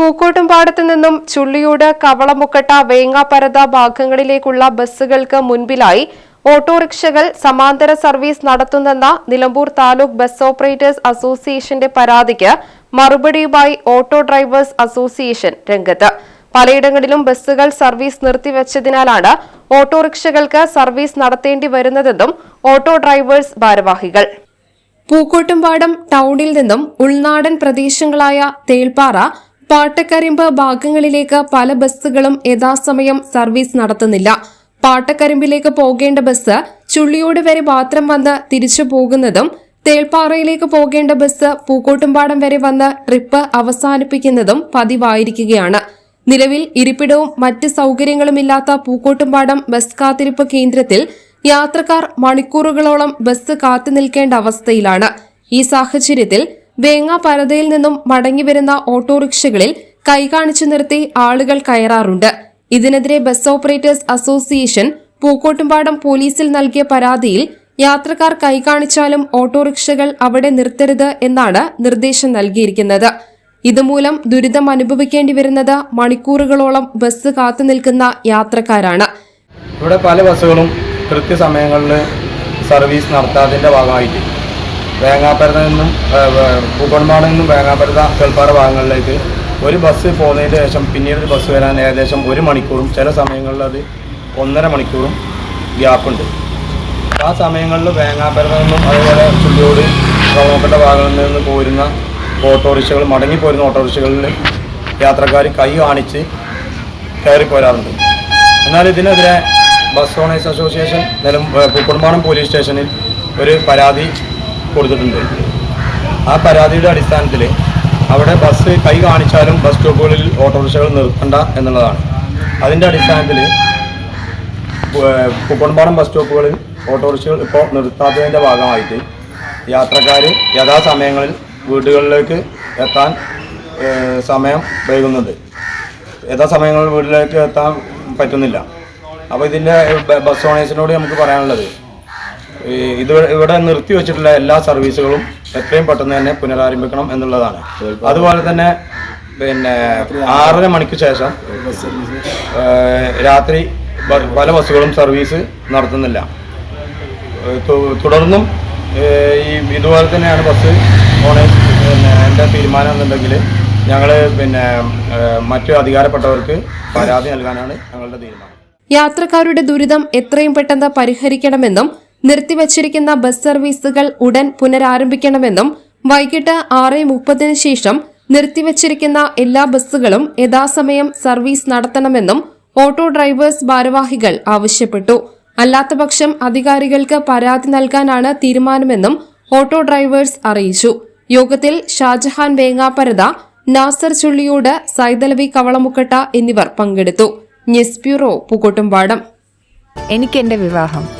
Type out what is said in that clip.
പൂക്കോട്ടുംപാടത്ത് നിന്നും ചുള്ളിയോട് കവളമുക്കട്ട വേങ്ങാപരത ഭാഗങ്ങളിലേക്കുള്ള ബസ്സുകൾക്ക് മുൻപിലായി ഓട്ടോറിക്ഷകൾ സമാന്തര സർവീസ് നടത്തുന്നെന്ന നിലമ്പൂർ താലൂക്ക് ബസ് ഓപ്പറേറ്റേഴ്സ് അസോസിയേഷന്റെ പരാതിക്ക് മറുപടിയുമായി ഓട്ടോ ഡ്രൈവേഴ്സ് അസോസിയേഷൻ രംഗത്ത്. പലയിടങ്ങളിലും ബസ്സുകൾ സർവീസ് നിർത്തിവച്ചതിനാലാണ് ഓട്ടോറിക്ഷകൾക്ക് സർവീസ് നടത്തേണ്ടി വരുന്നതെന്നും ഓട്ടോ ഡ്രൈവേഴ്സ് ഭാരവാഹികൾ. പൂക്കോട്ടുംപാടം ടൗണിൽ നിന്നും ഉൾനാടൻ പ്രദേശങ്ങളായ തേൾപ്പാറ പാട്ടക്കരിമ്പ് ഭാഗങ്ങളിലേക്ക് പല ബസ്സുകളും യഥാസമയം സർവീസ് നടത്തുന്നില്ല. പാട്ടക്കരിമ്പിലേക്ക് പോകേണ്ട ബസ് ചുള്ളിയോട് വരെ മാത്രം വന്ന് തിരിച്ചു പോകുന്നതും തേൽപ്പാറയിലേക്ക് പോകേണ്ട ബസ് പൂക്കോട്ടുംപാടം വരെ വന്ന് ട്രിപ്പ് അവസാനിപ്പിക്കുന്നതും പതിവായിരിക്കുകയാണ്. നിലവിൽ ഇരിപ്പിടവും മറ്റ് സൗകര്യങ്ങളുമില്ലാത്ത പൂക്കോട്ടുംപാടം ബസ് കാത്തിരിപ്പ് കേന്ദ്രത്തിൽ യാത്രക്കാർ മണിക്കൂറുകളോളം ബസ് കാത്തു നിൽക്കേണ്ട അവസ്ഥയിലാണ്. ഈ സാഹചര്യത്തിൽ വേങ്ങ നിന്നും നിന്നും മടങ്ങിവരുന്ന ഓട്ടോറിക്ഷകളിൽ കൈകാണിച്ചു നിർത്തി ആളുകൾ കയറാറുണ്ട്. ഇതിനെതിരെ ബസ് ഓപ്പറേറ്റേഴ്സ് അസോസിയേഷൻ പൂക്കോട്ടുംപാടം പോലീസിൽ നൽകിയ പരാതിയിൽ യാത്രക്കാർ കൈകാണിച്ചാലും ഓട്ടോറിക്ഷകൾ അവിടെ നിർത്തരുത് എന്നാണ് നിർദ്ദേശം നൽകിയിരിക്കുന്നത്. ഇതുമൂലം ദുരിതം അനുഭവിക്കേണ്ടി വരുന്നത് മണിക്കൂറുകളോളം ബസ് കാത്തു നിൽക്കുന്ന യാത്രക്കാരാണ്. ഇവിടെ പല ബസ്സുകളും കൃത്യസമയങ്ങളിൽ സർവീസ് നടത്താതിന്റെ ഭാഗമായിട്ട് വേങ്ങാപ്പരത നിന്നും പൂക്കോൺമാട് നിന്നും വേങ്ങാപ്പരത കേൾപ്പാറ ഭാഗങ്ങളിലേക്ക് ഒരു ബസ് പോകുന്നതിന് ശേഷം പിന്നീട് ഒരു ബസ് വരാൻ ഏകദേശം ഒരു മണിക്കൂറും ചില സമയങ്ങളിൽ അത് ഒന്നര മണിക്കൂറും ഗ്യാപ്പുണ്ട് ആ സമയങ്ങളിൽ വേങ്ങാപ്പരത നിന്നും അതുപോലെ ചുള്ളിയോട് കവളമപ്പെട്ട ഭാഗങ്ങളിൽ നിന്ന് പോരുന്ന ഓട്ടോറിക്ഷകൾ മടങ്ങി പോരുന്ന ഓട്ടോറിക്ഷകളിൽ യാത്രക്കാർ കൈ കാണിച്ച് കയറി പോരാറുണ്ട്. എന്നാൽ ഇതിനെതിരെ ബസ് ഓണേഴ്സ് അസോസിയേഷൻ നിലം പൂക്കുടുംബാണം പോലീസ് സ്റ്റേഷനിൽ ഒരു പരാതി കൊടുത്തിട്ടുണ്ട്. ആ പരാതിയുടെ അടിസ്ഥാനത്തിൽ അവിടെ ബസ് കൈ കാണിച്ചാലും ബസ് സ്റ്റോപ്പുകളിൽ ഓട്ടോറിക്ഷകൾ നിർത്തണ്ട എന്നുള്ളതാണ്. അതിന്റെ അടിസ്ഥാനത്തിൽ കുപ്പൺപാടം ബസ് സ്റ്റോപ്പുകളിൽ ഓട്ടോറിക്ഷകൾ ഇപ്പോൾ നിർത്താത്തതിന്റെ ഭാഗമായിട്ട് യാത്രക്കാർ യഥാസമയങ്ങളിൽ വീടുകളിലേക്ക് എത്താൻ സമയം വൈകുന്നുണ്ട് യഥാസമയങ്ങളിൽ വീട്ടിലേക്ക് എത്താൻ പറ്റുന്നില്ല. അപ്പോൾ ഇതിന്റെ ബസ് ഓണേഴ്സിനോട് നമുക്ക് പറയാനുള്ളത് ഇത് ഇവിടെ നിർത്തി വെച്ചിട്ടുള്ള എല്ലാ സർവീസുകളും എത്രയും പെട്ടെന്ന് തന്നെ പുനരാരംഭിക്കണം എന്നുള്ളതാണ്. അതുപോലെ തന്നെ പിന്നെ ആറര മണിക്ക് ശേഷം രാത്രി പല ബസ്സുകളും സർവീസ് നടത്തുന്നില്ല. തുടർന്നും ഈ ഇതുപോലെ തന്നെയാണ് ബസ് ഓണേഴ്സ് പിന്നെ എന്റെ തീരുമാനം എന്നുണ്ടെങ്കിൽ ഞങ്ങൾ പിന്നെ മറ്റു അധികാരപ്പെട്ടവർക്ക് പരാതി നൽകാനാണ് ഞങ്ങളുടെ തീരുമാനം. യാത്രക്കാരുടെ ദുരിതം എത്രയും പെട്ടെന്ന് പരിഹരിക്കണമെന്നും നിർത്തിവച്ചിരിക്കുന്ന ബസ് സർവീസുകൾ ഉടൻ പുനരാരംഭിക്കണമെന്നും വൈകിട്ട് ആറ് മുപ്പതിന് ശേഷം നിർത്തിവച്ചിരിക്കുന്ന എല്ലാ ബസ്സുകളും യഥാസമയം സർവീസ് നടത്തണമെന്നും ഓട്ടോ ഡ്രൈവേഴ്സ് ഭാരവാഹികൾ ആവശ്യപ്പെട്ടു. അല്ലാത്തപക്ഷം അധികാരികൾക്ക് പരാതി നൽകാനാണ് തീരുമാനമെന്നും ഓട്ടോ ഡ്രൈവേഴ്സ് അറിയിച്ചു. യോഗത്തിൽ ഷാജഹാൻ വേങ്ങാപരത നാസർ ചുള്ളിയോട് സൈതലവി കവളമുക്കട്ട എന്നിവർ പങ്കെടുത്തു. News bureau Pookkottumpadam. എനിക്ക് എന്റെ വിവാഹം.